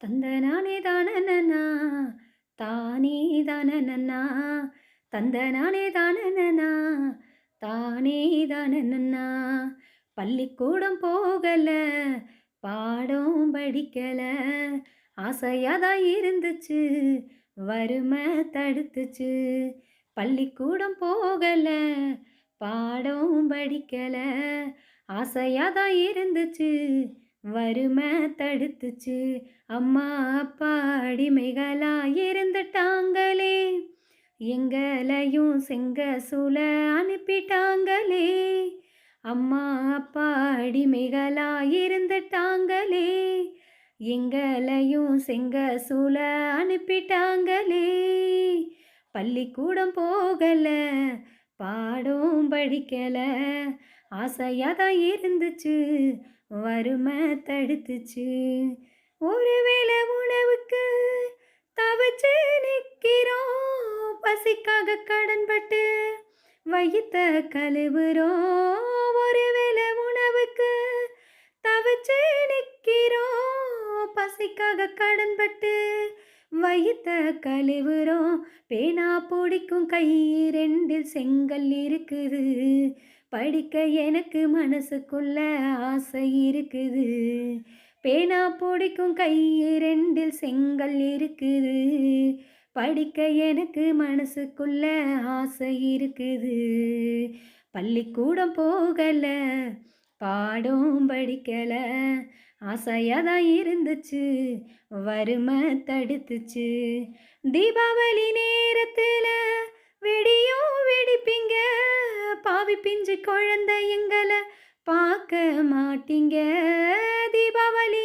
தந்தனானே தானனனா தானே தானனனா தந்தனானே தானனனா தானே தானனனா பள்ளிக்கூடம் போகல பாடம் படிக்கல ஆசையாதான் இருந்துச்சு வறுமை தடுத்துச்சு. பள்ளிக்கூடம் போகல பாடம் படிக்கல ஆசையாதான் இருந்துச்சு வறுமை தடுத்துச்சு. அம்மா அப்பா அடிமைகளா இருந்துட்டாங்களே எங்களையும் செங்க சூழ அனுப்பிட்டாங்களே. அம்மா அப்பா அடிமைகளா இருந்துட்டாங்களே எங்களையும் செங்க சூழ அனுப்பிட்டாங்களே. பள்ளிக்கூடம் போகலை பாடம் படிக்கலை ஆசையாக தான் இருந்துச்சு வறுமை தடுத்துச்சு. ஒருவேளை உணவுக்கு தவச்சு நிற்கிறோம் பசிக்காக கடன்பட்டு வைத்த கழுவுறோம். ஒருவேளை உணவுக்கு தவச்சு நிற்கிறோம் பசிக்காக கடன்பட்டு வைத்த கழுவுறோம். பேனா பிடிக்கும் கை ரெண்டில் செங்கல் இருக்குது. படிக்க எனக்கு மனசுக்குள்ள ஆசை இருக்குது. பேனா பிடிக்கும் கை ரெண்டில் செங்கல் இருக்குது. படிக்க எனக்கு மனசுக்குள்ள ஆசை இருக்குது. பள்ளிக்கூடம் போகல பாடம் படிக்கல. ஆசையாதான் இருந்துச்சு வறுமை தடுத்துச்சு. தீபாவளி பாவி பிஞ்சு குழந்தை எங்களை பார்க்க மாட்டீங்க. தீபாவளி